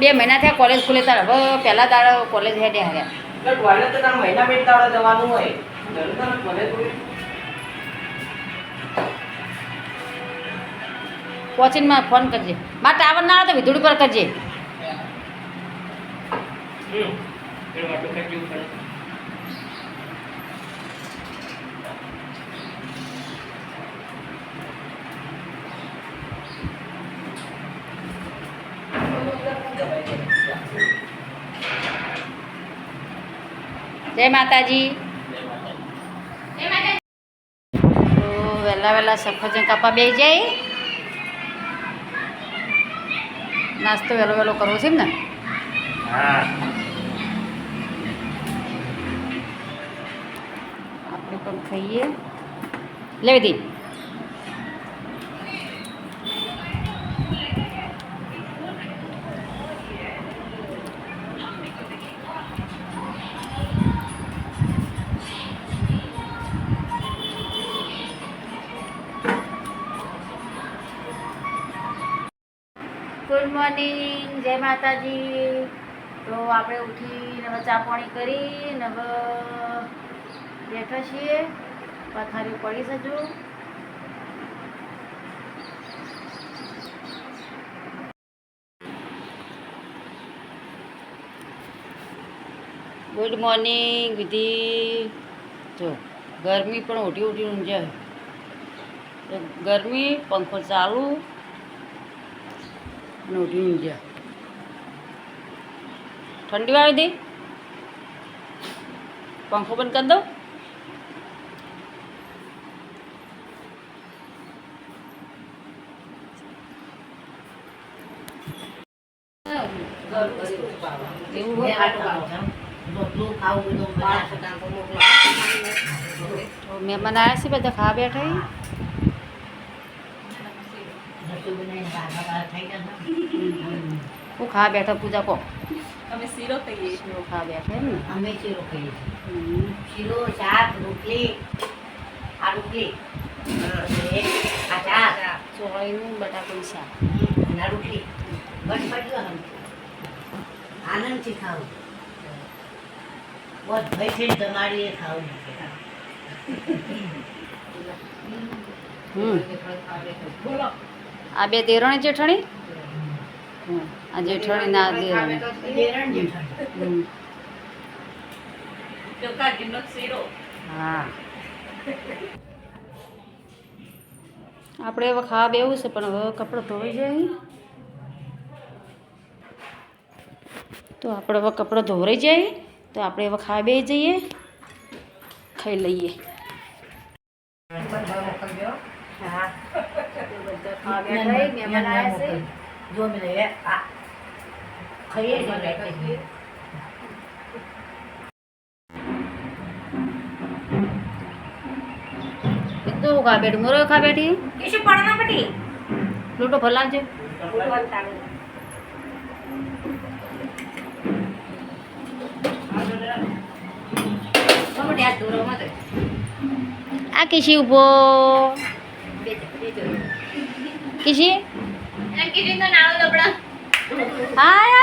બે મહિના થયા કોલેજ ખુલે તાર. હવે પહેલા દાડો કોલેજ હેડે હાર્યા એટલે toilet તો મહિના બે દાડા જવાનું હોય. પહોંચીને ફોન કરજે. મારા ટાવર ના આવે તો વિધુડી પર કરજે. હમ. જય માતાજી. તો વહેલા વહેલા સફરજન કાપા બે જાય. નાસ્તો વહેલો વહેલો કરવો છે ને? આપણે પણ ખાઈએ. લેવી દી ગુડ મોર્નિંગ જય માતાજી. તો આપણે ઉઠી નવ ચા પાણી કરી નવ બેઠા છીએ. પથારી પડી છે ગુડ મોર્નિંગ વિધિ. જો, ગરમી પણ ઉઠી ઉઠી ઊંઝાય ગરમી, પંખો ચાલુ. અને ઉઠી ઊંઝા ઠંડી આવી દી? પંખો બંધ કરી દઉં એવું મહેમાન આવ્યા છે બધા ખા બેઠા હું ખાવા બેઠા પૂજા કહો અમે શીરો કહીએ શીરો ખાવા બેઠા એમ ને અમે શીરો ખાઈએ છીએ હમ. શીરો શાક રોટલી આ રોટલી અને આ શાક ચોળીનું બટાકાનું શાક અને આ રોટલી બસ પટ્યું આમ આ બે દેરણ જેઠણી. આ જેઠણી. ના દેરણ હા. આપણે હવે ખાવા બેવું છે પણ હવે કપડાં ધોઈ જાય તો આપણે હવે કપડાં ધોવાઈ જાય. તો આપણે હવે ખાવા બે જઈએ. ખાઈ લઈએ હા ખાવા બેઠા મહેમાન આવ્યા છે. જો મેં એ આ ખાઈએ છીએ. તો ખા બેઠી? મોરો ખા બેઠી? કેશું પડના પટી લોટો ભલાવજે. આ કિશી ઊભો. કિશી હાય હાય.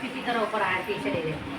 પીટી કરો ઉપર આરતી ચડી જાય